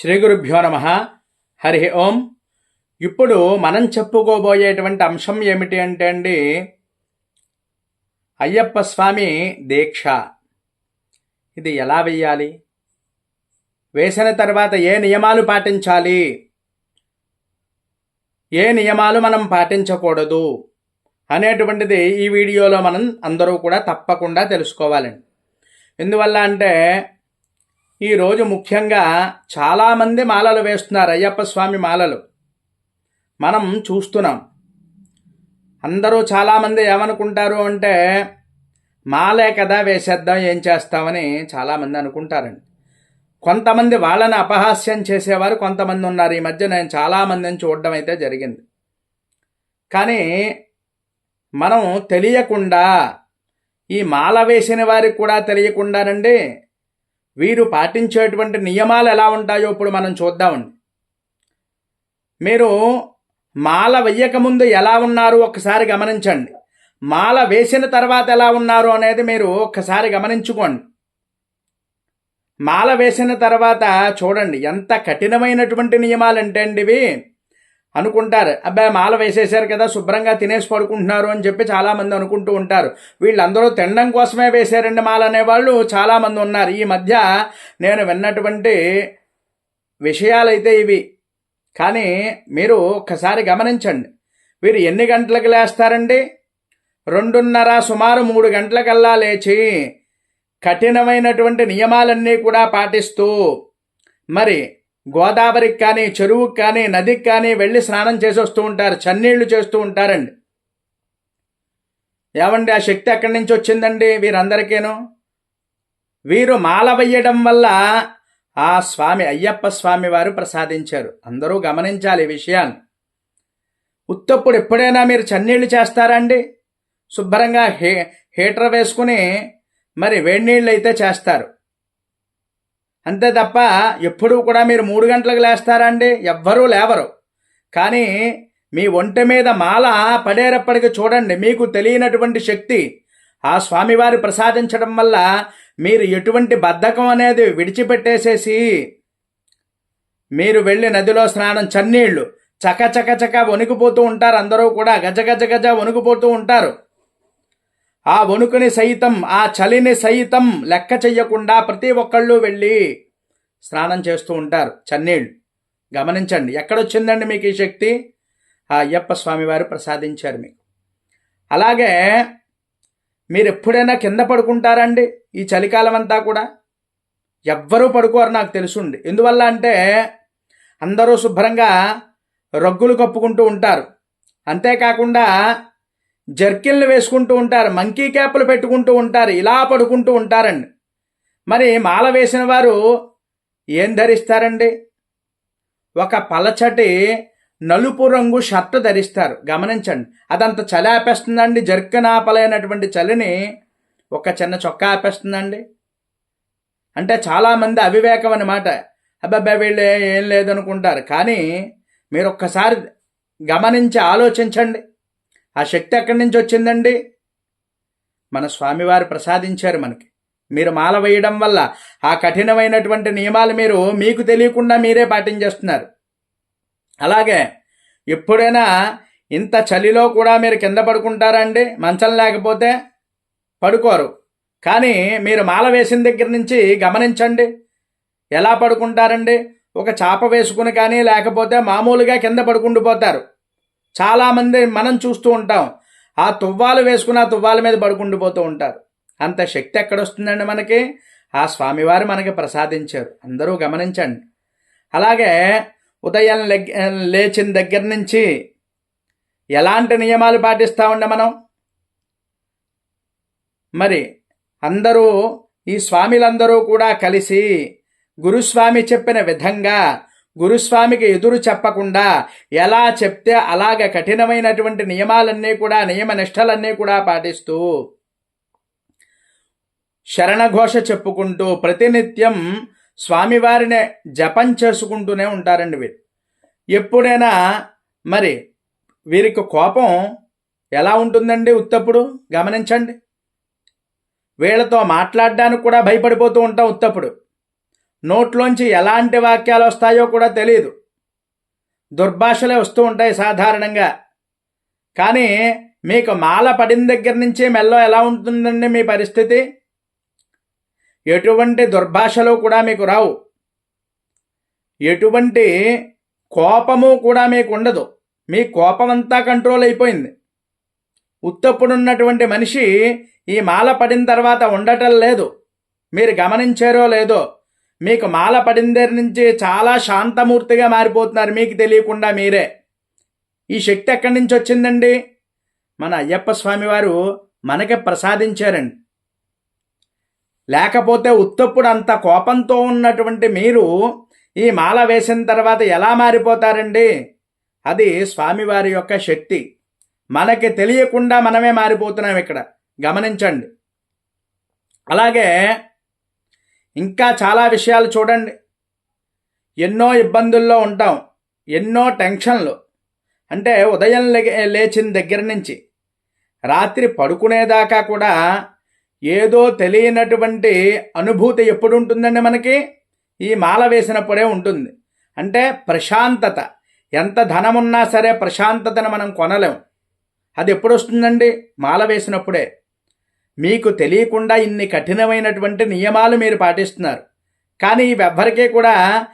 శ్రీ గురుభ్యో నమ. హరి ఓం. ఇప్పుడు మనం చెప్పుకోబోయేటువంటి అంశం ఏమిటి అంటే అండి అయ్యప్ప స్వామి దీక్ష. ఇది ఎలా వెయ్యాలి? వేసిన తర్వాత ఏ నియమాలు పాటించాలి? ఏ నియమాలు మనం పాటించకూడదు? అనేటువంటిది ఈ వీడియోలో మనం అందరూ కూడా తప్పకుండా తెలుసుకోవాలండి. ఎందువల్ల అంటే ఈరోజు ముఖ్యంగా చాలామంది మాలలు వేస్తున్నారు అయ్యప్ప స్వామి మాలలు. మనం చూస్తున్నాం. అందరూ చాలామంది ఏమనుకుంటారు అంటే మాలే కదా వేసేద్దాం ఏం చేస్తామని చాలామంది అనుకుంటారండి. కొంతమంది వాళ్ళని అపహాస్యం చేసేవారు కొంతమంది ఉన్నారు. ఈ మధ్య నేను చాలామందిని చూడడం అయితే జరిగింది. కానీ మనం తెలియకుండా ఈ మాల వేసిన వారికి కూడా తెలియకుండానండి వీరు పాటించేటువంటి నియమాలు ఎలా ఉంటాయో ఇప్పుడు మనం చూద్దామండి. మీరు మాల వెయ్యకముందు ఎలా ఉన్నారు ఒక్కసారి గమనించండి. మాల వేసిన తర్వాత ఎలా ఉన్నారు అనేది మీరు ఒక్కసారి గమనించుకోండి. మాల వేసిన తర్వాత చూడండి ఎంత కఠినమైనటువంటి నియమాలు అంటే అండి ఇవి. అనుకుంటారు. అబ్బాయి మాల వేసేశారు కదా శుభ్రంగా తినేసి పడుకుంటున్నారు అని చెప్పి చాలామంది అనుకుంటూ ఉంటారు. వీళ్ళందరూ తినడం కోసమే వేశారండి మాల అనేవాళ్ళు చాలామంది ఉన్నారు. ఈ మధ్య నేను విన్నటువంటి విషయాలైతే ఇవి. కానీ మీరు ఒక్కసారి గమనించండి. వీరు ఎన్ని గంటలకు లేస్తారండి? రెండున్నర సుమారు మూడు గంటలకల్లా లేచి కఠినమైనటువంటి నియమాలన్నీ కూడా పాటిస్తూ మరి గోదావరికి కానీ చెరువుకి కానీ నదికి కానీ వెళ్ళి స్నానం చేసి వస్తూ ఉంటారు. చన్నీళ్ళు చేస్తూ ఉంటారండి. ఏమండి ఆ శక్తి ఎక్కడి నుంచి వచ్చిందండి వీరందరికీను? వీరు మాల వెయ్యడం వల్ల ఆ స్వామి అయ్యప్ప స్వామి వారు ప్రసాదించారు. అందరూ గమనించాలి ఈ విషయాన్ని. ఉత్తప్పుడు ఎప్పుడైనా మీరు చన్నీళ్ళు చేస్తారండి శుభ్రంగా హే హీటర్ వేసుకుని మరి వేడి నీళ్ళు అయితే చేస్తారు. అంతే తప్ప ఎప్పుడూ కూడా మీరు మూడు గంటలకు లేస్తారండి. ఎవ్వరూ లేవరు. కానీ మీ ఒంటి మీద మాల పడేరప్పటికి చూడండి. మీకు తెలియనటువంటి శక్తి ఆ స్వామివారి ప్రసాదించడం వల్ల మీరు ఎటువంటి బద్ధకం అనేది విడిచిపెట్టేసేసి మీరు వెళ్ళి నదిలో స్నానం చన్నీళ్ళు చక చక చక వణికిపోతూ ఉంటారు. అందరూ కూడా గజ గజ గజ వణికిపోతూ ఉంటారు. ఆ వణుకుని సైతం ఆ చలిని సైతం లెక్క చెయ్యకుండా ప్రతి ఒక్కళ్ళు వెళ్ళి స్నానం చేస్తూ ఉంటారు. చన్నీళ్ళు. గమనించండి ఎక్కడొచ్చిందండి మీకు ఈ శక్తి? ఆ అయ్యప్ప స్వామివారు ప్రసాదించారు మీకు. అలాగే మీరు ఎప్పుడైనా కింద పడుకుంటారండి ఈ చలికాలం అంతా కూడా? ఎవ్వరూ పడుకోరు నాకు తెలుసుండి. ఎందువల్ల అంటే అందరూ శుభ్రంగా రగ్గులు కప్పుకుంటూ ఉంటారు. అంతేకాకుండా జర్కిన్లు వేసుకుంటూ ఉంటారు మంకీ క్యాప్లు పెట్టుకుంటూ ఉంటారు ఇలా పడుకుంటూ ఉంటారండి. మరి మాల వేసిన వారు ఏం ధరిస్తారండి? ఒక పలచటి నలుపు రంగు షర్ట్ ధరిస్తారు. గమనించండి అదంత చలి ఆపేస్తుందండి. జర్కిన్ ఆపలేనటువంటి చలిని ఒక చిన్న చొక్కా ఆపేస్తుందండి. అంటే చాలామంది అవివేకం అనమాట అబ్బాయి వీళ్ళు ఏం లేదనుకుంటారు. కానీ మీరు ఒక్కసారి గమనించి ఆలోచించండి. ఆ శక్తి ఎక్కడి నుంచి వచ్చిందండి? మన స్వామివారు ప్రసాదించారు మనకి. మీరు మాల వేయడం వల్ల ఆ కఠినమైనటువంటి నియమాలు మీరు మీకు తెలియకుండా మీరే పాటించేస్తున్నారు. అలాగే ఎప్పుడైనా ఇంత చలిలో కూడా మీరు కింద పడుకుంటారా అండి? మంచం లేకపోతే పడుకోరు. కానీ మీరు మాల వేసిన దగ్గర నుంచి గమనించండి. ఎలా పడుకుంటారండి? ఒక చాప వేసుకుని కానీ లేకపోతే మామూలుగా కింద పడుకుండిపోతారు. చాలామంది మనం చూస్తూ ఉంటాం. ఆ తువ్వాలు వేసుకుని ఆ తువ్వాల మీద పడుకుండిపోతూ ఉంటారు. అంత శక్తి ఎక్కడొస్తుందండి మనకి? ఆ స్వామివారు మనకి ప్రసాదించారు. అందరూ గమనించండి. అలాగే ఉదయం లేచిన దగ్గర నుంచి ఎలాంటి నియమాలు పాటిస్తామండి మనం? మరి అందరూ ఈ స్వామిలందరూ కూడా కలిసి గురుస్వామి చెప్పిన విధంగా గురుస్వామికి ఎదురు చెప్పకుండా ఎలా చెప్తే అలాగ కఠినమైనటువంటి నియమాలన్నీ కూడా నియమ నిష్టలన్నీ కూడా పాటిస్తూ శరణఘోష చెప్పుకుంటూ ప్రతినిత్యం స్వామివారిని జపం చేసుకుంటూనే ఉంటారండి వీరు. ఎప్పుడైనా మరి వీరికి కోపం ఎలా ఉంటుందండి ఉత్తప్పుడు? గమనించండి. వీళ్ళతో మాట్లాడడానికి కూడా భయపడిపోతూ ఉంటాం ఉత్తప్పుడు. నోట్లోంచి ఎలాంటి వాక్యాలు వస్తాయో కూడా తెలియదు దుర్భాషలే వస్తూ ఉంటాయి సాధారణంగా. కానీ మీకు మాల పడిన దగ్గర నుంచి మెల్లో ఎలా ఉంటుందండి మీ పరిస్థితి? ఎటువంటి దుర్భాషలు కూడా మీకు రావు. ఎటువంటి కోపము కూడా మీకు ఉండదు. మీ కోపం అంతా కంట్రోల్ అయిపోయింది. ఉత్తప్పుడున్నటువంటి మనిషి ఈ మాల పడిన తర్వాత ఉండటం లేదు. మీరు గమనించారో లేదో మీకు మాల పడిన దగ్గర నుంచి చాలా శాంతమూర్తిగా మారిపోతున్నారు. మీకు తెలియకుండా మీరే. ఈ శక్తి ఎక్కడి నుంచి వచ్చిందండి? మన అయ్యప్ప స్వామివారు మనకి ప్రసాదించారండి. లేకపోతే ఉత్తప్పుడు అంత కోపంతో ఉన్నటువంటి మీరు ఈ మాల వేసిన తర్వాత ఎలా మారిపోతారండి? అది స్వామివారి యొక్క శక్తి. మనకి తెలియకుండా మనమే మారిపోతున్నాం ఇక్కడ. గమనించండి. అలాగే ఇంకా చాలా విషయాలు చూడండి. ఎన్నో ఇబ్బందుల్లో ఉంటాం. ఎన్నో టెన్షన్లు. అంటే ఉదయం లేచిన దగ్గర నుంచి రాత్రి పడుకునేదాకా కూడా ఏదో తెలియనటువంటి అనుభూతి ఎప్పుడు ఉంటుందండి మనకి? ఈ మాల వేసినప్పుడే ఉంటుంది. అంటే ప్రశాంతత. ఎంత ధనమున్నా సరే ప్రశాంతతను మనం కొనలేం. అది ఎప్పుడు వస్తుందండి మాల వేసినప్పుడే. మీకు తెలియకుండా ఇన్ని కఠినమైనటువంటి నియమాలు మీరు పాటిస్తున్నారు. కానీ ఇవెవ్వరికీ కూడా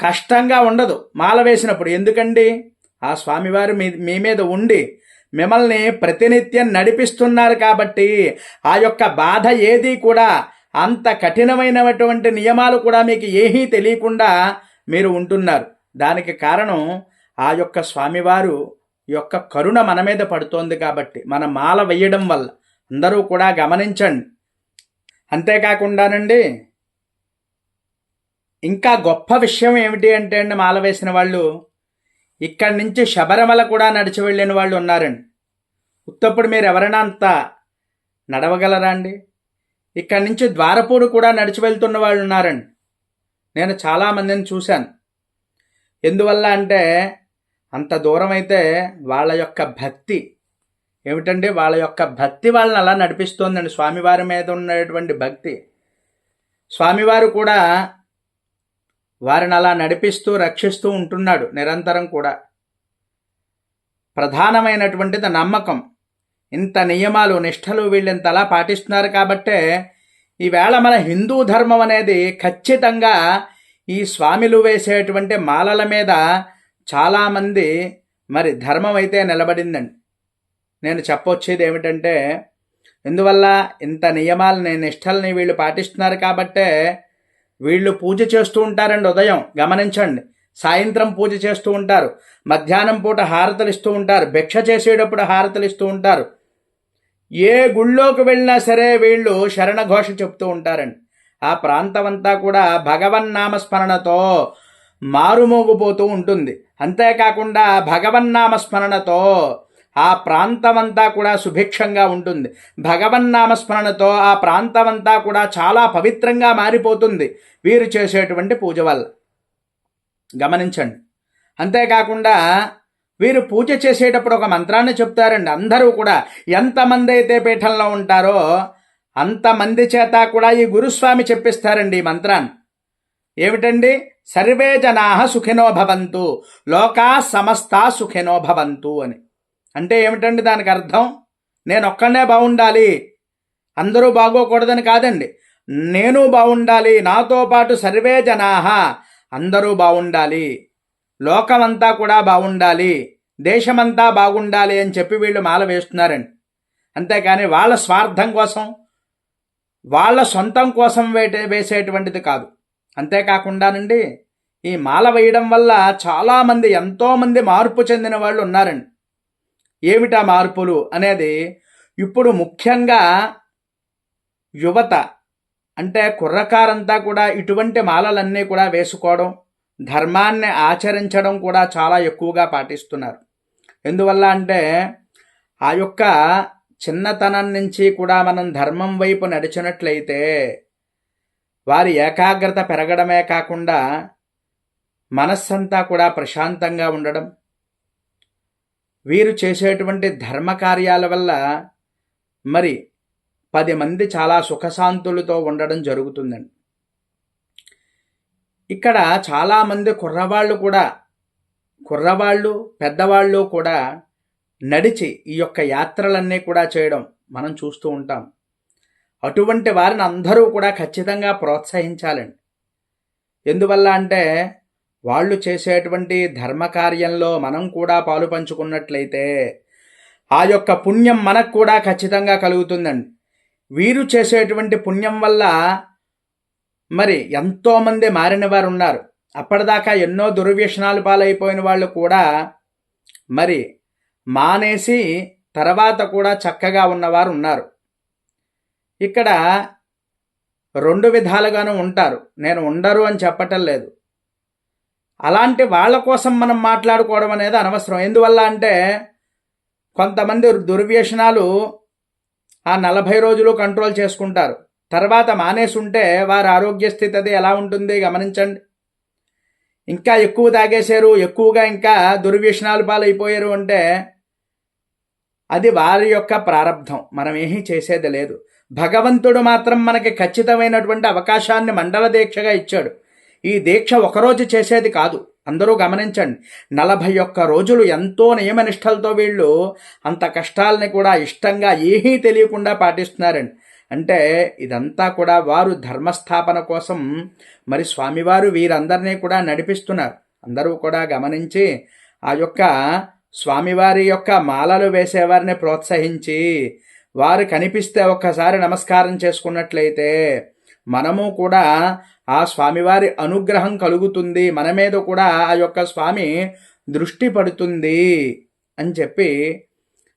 కష్టంగా ఉండదు మాల వేసినప్పుడు. ఎందుకండి? ఆ స్వామివారు మీ మీ మీద ఉండి మిమ్మల్ని ప్రతినిత్యం నడిపిస్తున్నారు కాబట్టి ఆ యొక్క బాధ ఏది కూడా అంత కఠినమైనటువంటి నియమాలు కూడా మీకు ఏమీ తెలియకుండా మీరు ఉంటున్నారు. దానికి కారణం ఆ యొక్క స్వామివారు యొక్క కరుణ మన మీద పడుతోంది కాబట్టి మన మాల వేయడం వల్ల. అందరూ కూడా గమనించండి. అంతేకాకుండానండి ఇంకా గొప్ప విషయం ఏమిటి అంటే అండి మాల వేసిన వాళ్ళు ఇక్కడి నుంచి శబరిమల కూడా నడిచి వెళ్ళిన వాళ్ళు ఉన్నారండి. ఉత్తప్పుడు మీరు ఎవరైనా అంత నడవగలరా అండి? ఇక్కడి నుంచి ద్వారపూడు కూడా నడిచి వెళ్తున్న వాళ్ళు ఉన్నారండి. నేను చాలామందిని చూశాను. ఎందువల్ల అంటే అంత దూరం అయితే వాళ్ళ యొక్క భక్తి ఏమిటంటే వాళ్ళ యొక్క భక్తి వాళ్ళని అలా నడిపిస్తోందండి. స్వామివారి మీద ఉన్నటువంటి భక్తి. స్వామివారు కూడా వారిని అలా నడిపిస్తూ రక్షిస్తూ ఉంటున్నాడు నిరంతరం కూడా. ప్రధానమైనటువంటిది నమ్మకం. ఇంత నియమాలు నిష్టలు వీళ్ళింతలా పాటిస్తున్నారు కాబట్టే ఈవేళ మన హిందూ ధర్మం అనేది ఖచ్చితంగా ఈ స్వామిలు వేసేటువంటి మాలల మీద చాలామంది మరి ధర్మం అయితే నిలబడిందండి. నేను చెప్పొచ్చేది ఏమిటంటే ఎందువల్ల ఇంత నియమాలని నిష్టల్ని వీళ్ళు పాటిస్తున్నారు కాబట్టే వీళ్ళు పూజ చేస్తూ ఉంటారండి ఉదయం. గమనించండి. సాయంత్రం పూజ చేస్తూ ఉంటారు. మధ్యాహ్నం పూట హారతలు ఇస్తూ ఉంటారు. భిక్ష చేసేటప్పుడు హారతలు ఇస్తూ ఉంటారు. ఏ గుళ్ళోకి వెళ్ళినా సరే వీళ్ళు శరణఘోష చెప్తూ ఉంటారండి. ఆ ప్రాంతం అంతా కూడా భగవన్నామస్మరణతో మారుమోగిపోతూ ఉంటుంది. అంతేకాకుండా భగవన్నామస్మరణతో ఆ ప్రాంతమంతా కూడా సుభిక్షంగా ఉంటుంది. భగవన్నామస్మరణతో ఆ ప్రాంతమంతా కూడా చాలా పవిత్రంగా మారిపోతుంది. వీరు చేసేటువంటి పూజ వల్ల. గమనించండి. అంతేకాకుండా వీరు పూజ చేసేటప్పుడు ఒక మంత్రాన్ని చెప్తారండి. అందరూ కూడా ఎంతమంది అయితే పీఠంలో ఉంటారో అంతమంది చేత కూడా ఈ గురుస్వామి చెప్పిస్తారండి ఈ మంత్రాన్ని. ఏమిటండి? సర్వే జనా సుఖినో భవంతు లోకా సమస్త సుఖినో భవంతు అని. అంటే ఏమిటండి దానికి అర్థం? నేను ఒక్కనే బాగుండాలి అందరూ బాగోకూడదని కాదండి. నేను బాగుండాలి నాతో పాటు సర్వే జనాహ. అందరూ బాగుండాలి లోకమంతా కూడా బాగుండాలి దేశమంతా బాగుండాలి అని చెప్పి వీళ్ళు మాల వేస్తున్నారండి. అంతేకాని వాళ్ళ స్వార్థం కోసం వాళ్ళ సొంతం కోసం వేటే వేసేటువంటిది కాదు. అంతేకాకుండానండి ఈ మాల వేయడం వల్ల చాలామంది ఎంతోమంది మార్పు చెందిన వాళ్ళు ఉన్నారండి ఏమిటా మార్పులు అనేది ఇప్పుడు ముఖ్యంగా యువత అంటే కుర్రకారంతా కూడా ఇటువంటి మాలలన్నీ కూడా వేసుకోవడం ధర్మాన్ని ఆచరించడం కూడా చాలా ఎక్కువగా పాటిస్తున్నారు. ఎందువల్ల అంటే ఆ యొక్క చిన్నతనం నుంచి కూడా మనం ధర్మం వైపు నడిచినట్లయితే వారి ఏకాగ్రత పెరగడమే కాకుండా మనస్సంతా కూడా ప్రశాంతంగా ఉండడం వీరు చేసేటువంటి ధర్మ కార్యాల వల్ల మరి పది మంది చాలా సుఖశాంతులతో ఉండడం జరుగుతుందండి. ఇక్కడ చాలామంది కుర్రవాళ్ళు కూడా కుర్రవాళ్ళు పెద్దవాళ్ళు కూడా నడిచి ఈ యొక్క యాత్రలన్నీ కూడా చేయడం మనం చూస్తూ ఉంటాం. అటువంటి వారిని అందరూ కూడా ఖచ్చితంగా ప్రోత్సహించాలండి. ఎందువల్ల అంటే వాళ్ళు చేసేటువంటి ధర్మకార్యంలో మనం కూడా పాలు పంచుకున్నట్లయితే ఆ యొక్క పుణ్యం మనకు కూడా ఖచ్చితంగా కలుగుతుందండి. వీరు చేసేటువంటి పుణ్యం వల్ల మరి ఎంతోమంది మారిన వారు ఉన్నారు. అప్పటిదాకా ఎన్నో దుర్వ్యసనాలు పాలైపోయిన వాళ్ళు కూడా మరి మానేసి తర్వాత కూడా చక్కగా ఉన్నవారు ఉన్నారు. ఇక్కడ రెండు విధాలుగాను ఉంటారు. నేను ఉండరు అని చెప్పటం లేదు. అలాంటి వాళ్ళ కోసం మనం మాట్లాడుకోవడం అనేది అనవసరం. ఎందువల్ల అంటే కొంతమంది దుర్వ్యసనాలు ఆ నలభై రోజులు కంట్రోల్ చేసుకుంటారు. తర్వాత మానేసి ఉంటే వారి ఆరోగ్య స్థితి అది ఎలా ఉంటుంది గమనించండి. ఇంకా ఎక్కువ తాగేశారు ఎక్కువగా ఇంకా దుర్వ్యసనాలు పాలైపోయారు అంటే అది వారి యొక్క ప్రారంధం మనం ఏమీ చేసేది లేదు. భగవంతుడు మాత్రం మనకి ఖచ్చితమైనటువంటి అవకాశాన్ని మండల దీక్షగా ఇచ్చాడు. ఈ దీక్ష ఒకరోజు చేసేది కాదు. అందరూ గమనించండి. నలభై ఒక్క రోజులు ఎంతో నియమనిష్టలతో వీళ్ళు అంత కష్టాలని కూడా ఇష్టంగా ఏమీ తెలియకుండా పాటిస్తున్నారండి. అంటే ఇదంతా కూడా వారు ధర్మస్థాపన కోసం మరి స్వామివారు వీరందరినీ కూడా నడిపిస్తున్నారు. అందరూ కూడా గమనించి ఆ యొక్క స్వామివారి యొక్క మాలలు వేసేవారిని ప్రోత్సహించి వారు కనిపిస్తే ఒక్కసారి నమస్కారం చేసుకున్నట్లయితే మనము కూడా ఆ స్వామివారి అనుగ్రహం కలుగుతుంది. మన మీద కూడా ఆ యొక్క స్వామి దృష్టి పడుతుంది అని చెప్పి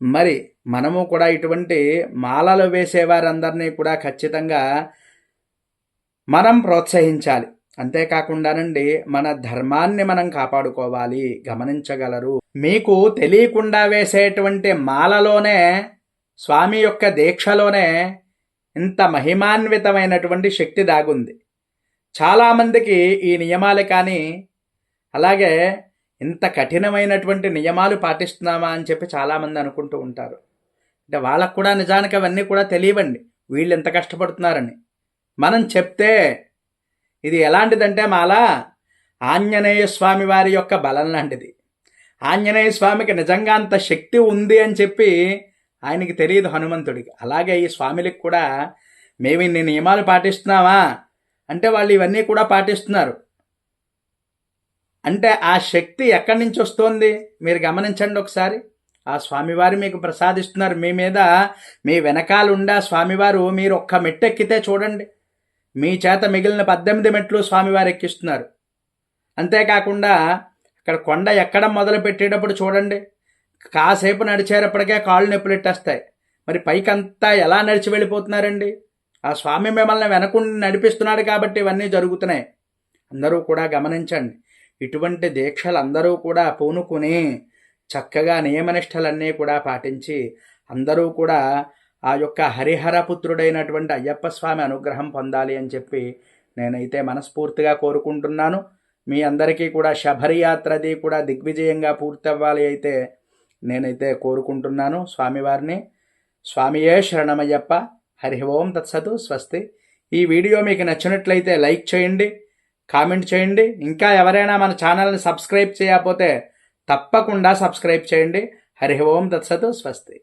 మరి మనము కూడా ఇటువంటి మాలలు వేసేవారందరినీ కూడా ఖచ్చితంగా మనం ప్రోత్సహించాలి. అంతేకాకుండానండి మన ధర్మాన్ని మనం కాపాడుకోవాలి. గమనించగలరు. మీకు తెలియకుండా వేసేటువంటి మాలలోనే స్వామి యొక్క దీక్షలోనే ఇంత మహిమాన్వితమైనటువంటి శక్తి దాగుంది. చాలామందికి ఈ నియమాలు కానీ అలాగే ఇంత కఠినమైనటువంటి నియమాలు పాటిస్తున్నామా అని చెప్పి చాలామంది అనుకుంటూ ఉంటారు. అంటే వాళ్ళకు కూడా నిజానికి అవన్నీ కూడా తెలియవండి. వీళ్ళు ఎంత కష్టపడుతున్నారని. మనం చెప్తే ఇది ఎలాంటిదంటే మాలా ఆంజనేయ స్వామి వారి యొక్క బలం లాంటిది. ఆంజనేయ స్వామికి నిజంగా అంత శక్తి ఉంది అని చెప్పి ఆయనకి తెలియదు హనుమంతుడికి. అలాగే ఈ స్వామిలకు కూడా మేము ఇన్ని నియమాలు పాటిస్తున్నావా అంటే వాళ్ళు ఇవన్నీ కూడా పాటిస్తున్నారు. అంటే ఆ శక్తి ఎక్కడి నుంచి వస్తోంది? మీరు గమనించండి ఒకసారి. ఆ స్వామివారు మీకు ప్రసాదిస్తున్నారు. మీ మీద మీ వెనకాలుండా స్వామివారు మీరు ఒక్క మెట్టు ఎక్కితే చూడండి. మీ చేత మిగిలిన పద్దెనిమిది మెట్లు స్వామివారు ఎక్కిస్తున్నారు. అంతేకాకుండా అక్కడ కొండ ఎక్కడం మొదలు పెట్టేటప్పుడు చూడండి. కాసేపు నడిచేటప్పటికే కాళ్ళు నొప్పులు ఎట్టేస్తాయి. మరి పైకంతా ఎలా నడిచి వెళ్ళిపోతున్నారండి? ఆ స్వామి మిమ్మల్ని వెనకుండి నడిపిస్తున్నాడు కాబట్టి ఇవన్నీ జరుగుతున్నాయి. అందరూ కూడా గమనించండి. ఇటువంటి దీక్షలు అందరూ కూడా పూనుకుని చక్కగా నియమనిష్టలన్నీ కూడా పాటించి అందరూ కూడా ఆ యొక్క హరిహరపుత్రుడైనటువంటి అయ్యప్ప స్వామి అనుగ్రహం పొందాలి అని చెప్పి నేనైతే మనస్ఫూర్తిగా కోరుకుంటున్నాను. మీ అందరికీ కూడా శబరియాత్రది కూడా దిగ్విజయంగా పూర్తి అవ్వాలి అయితే నేనైతే కోరుకుంటున్నాను స్వామివారిని. స్వామియే శరణమయ్యప్ప. హరి ఓం తత్సతు స్వస్తి. ఈ వీడియో మీకు నచ్చినట్లయితే లైక్ చేయండి కామెంట్ చేయండి. ఇంకా ఎవరైనా మన ఛానల్ని సబ్స్క్రైబ్ చేయకపోతే తప్పకుండా సబ్స్క్రైబ్ చేయండి. హరి ఓం తత్సతు స్వస్తి.